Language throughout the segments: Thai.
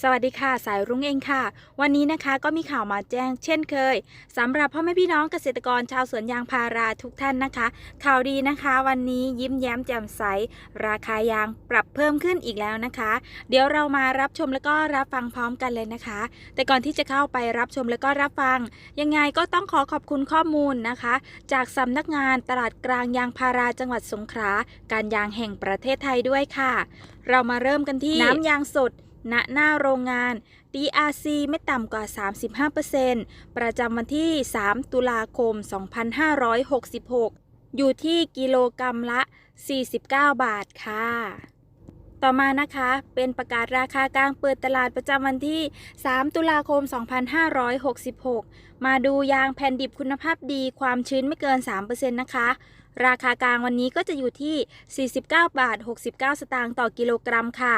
สวัสดีค่ะ สายรุ้งเองค่ะ วันนี้นะคะก็มีข่าวมาแจ้ง เช่นเคยสำหรับพ่อแม่พี่น้องเกษตรกรชาวสวนยางพาราทุกท่านนะคะ ข่าวดีนะคะ วันนี้ยิ้มแย้มแจ่มใส ราคายางปรับเพิ่มขึ้นอีกแล้วนะคะ เดี๋ยวเรามารับชมแล้วก็รับฟังพร้อมกันเลยนะคะ แต่ก่อนที่จะเข้าไปรับชมแล้วก็รับฟัง ยังไงก็ต้องขอขอบคุณข้อมูลนะคะ จากสำนักงานตลาดกลางยางพาราจังหวัดสงขลาการยางแห่งประเทศไทยด้วยค่ะ เรามาเริ่มกันที่น้ำยางสด ณหน้าโรงงาน DRC ไม่ต่ำกว่า 35%ประจำวันที่ 3 ตุลาคม 2566 อยู่ที่กิโลกรรัมละ 49 บาทค่ะ ต่อมานะคะ เป็นประกาศราคากลางเปิดตลาดประจำวันที่ 3 ตุลาคม 2566 มาดูยางแผ่นดิบคุณภาพดีความชื้นไม่เกิน 3%นะคะราคากลางวันนี้ก็จะอยู่ที่ 49 บาท 69 สตางค์ต่อกิโลกรัมค่ะ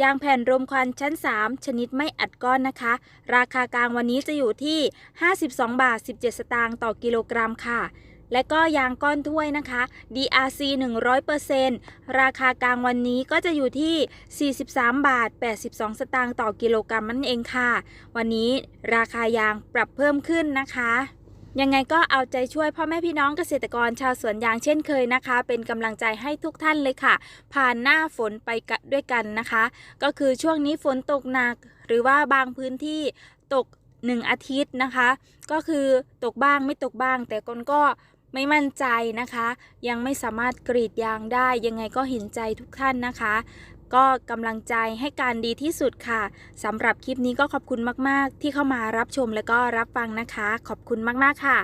ยางแผ่นรมควันชั้น 3 ชนิดไม่อัดก้อนนะคะ ราคากลางวันนี้จะอยู่ที่ 52 บาท 17 สตางค์ต่อกิโลกรัมค่ะ และก็ยางก้อนถ้วยนะคะ DRC 100%ราคากลางวันนี้ก็จะอยู่ที่ 43 บาท 82 สตางค์ต่อกิโลกรัมนั่นเองค่ะ วันนี้ราคายางปรับเพิ่มขึ้นนะคะ ยังไงก็เอาใจช่วยพ่อแม่พี่น้องเกษตรกรชาวสวนยางเช่นเคยนะคะ เป็นกำลังใจให้ทุกท่านเลยค่ะ ผ่านหน้าฝนไปด้วยกันนะคะ ก็คือช่วงนี้ฝนตกหนัก หรือว่าบางพื้นที่ตก1อาทิตย์นะคะ ก็คือตกบ้างไม่ตกบ้าง แต่คนก็ไม่มั่นใจนะคะ ยังไม่สามารถกรีดยางได้ ยังไงก็เห็นใจทุกท่านนะคะ ก็กำลังใจให้การดีที่สุดค่ะสำหรับคลิปนี้ก็ขอบคุณมาก ๆ ที่เข้ามารับชมและก็รับฟังนะคะ ขอบคุณมาก ๆ ค่ะ